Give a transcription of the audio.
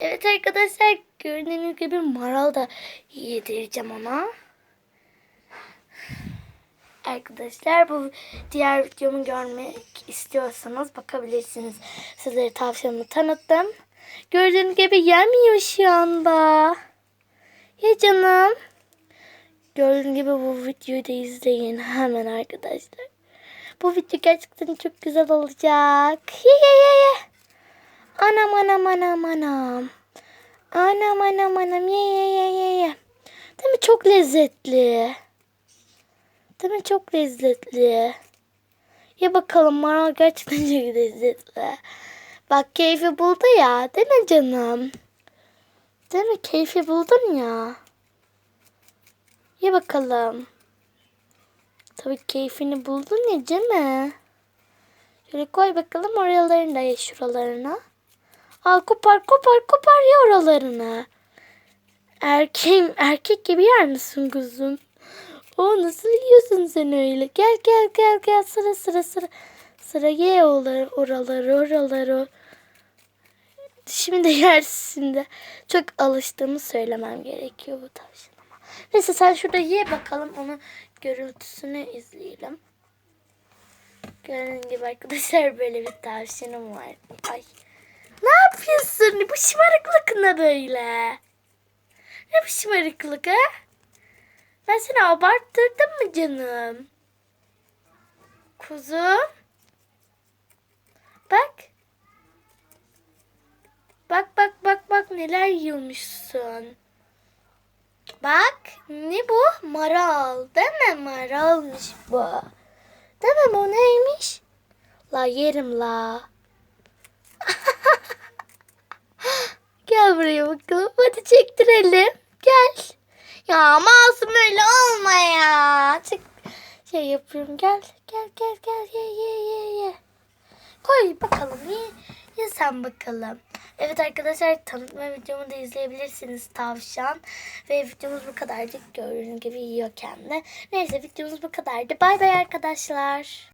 Evet arkadaşlar gördüğünüz gibi maral da yedireceğim ona. Arkadaşlar bu diğer videomu görmek istiyorsanız bakabilirsiniz. Sizlere tavşanımı tanıttım. Gördüğünüz gibi yemiyor şu anda. Ya canım. Gördüğünüz gibi bu videoyu da izleyin hemen arkadaşlar. Bu video gerçekten çok güzel olacak. Ye. Anam anam anam anam. Anam anam anam ye ye ye ye ye. Değil mi çok lezzetli. Değil mi çok lezzetli. Ye bakalım maral gerçekten çok lezzetli. Bak keyfi buldu ya değil mi canım? Değil mi keyfi buldun ya. Ye bakalım. Tabii keyfini buldun ya değil mi? Şöyle koy bakalım ye şuralarına. Al kopar kopar kopar ye oralarını. Erkeğim erkek gibi yer misin kuzum? O nasıl yiyorsun sen öyle? Gel gel gel gel sıra sıra sıra. Sıra ye oraları oraları oraları. Şimdi yersin de. Çok alıştığımı söylemem gerekiyor bu tavşanıma. Neyse sen şurada ye bakalım onun görüntüsünü izleyelim. Gördüğünüz gibi arkadaşlar böyle bir tavşanım var. Ay. Ne yapıyorsun? Bu şımarıklık ne böyle? Ne bu şımarıklık ha? Ben seni abarttırdım mı canım? Kuzum. Bak. Bak bak bak bak neler yiyormuşsun. Bak ne bu? Maral. Değil mi? Maralmış bu. Değil mi bu neymiş? La yerim la. Gel buraya bakalım. Hadi çektirelim. Gel. Ya masum öyle olma ya. Çık. Şey yapıyorum. Gel. Gel gel gel. Ye ye ye ye. Koy bakalım. Ye, ye sen bakalım. Evet arkadaşlar tanıtma videomu da izleyebilirsiniz tavşan. Ve videomuz bu kadardı. Gördüğünüz gibi yiyor kendi. Neyse videomuz bu kadardı. Bay bay arkadaşlar.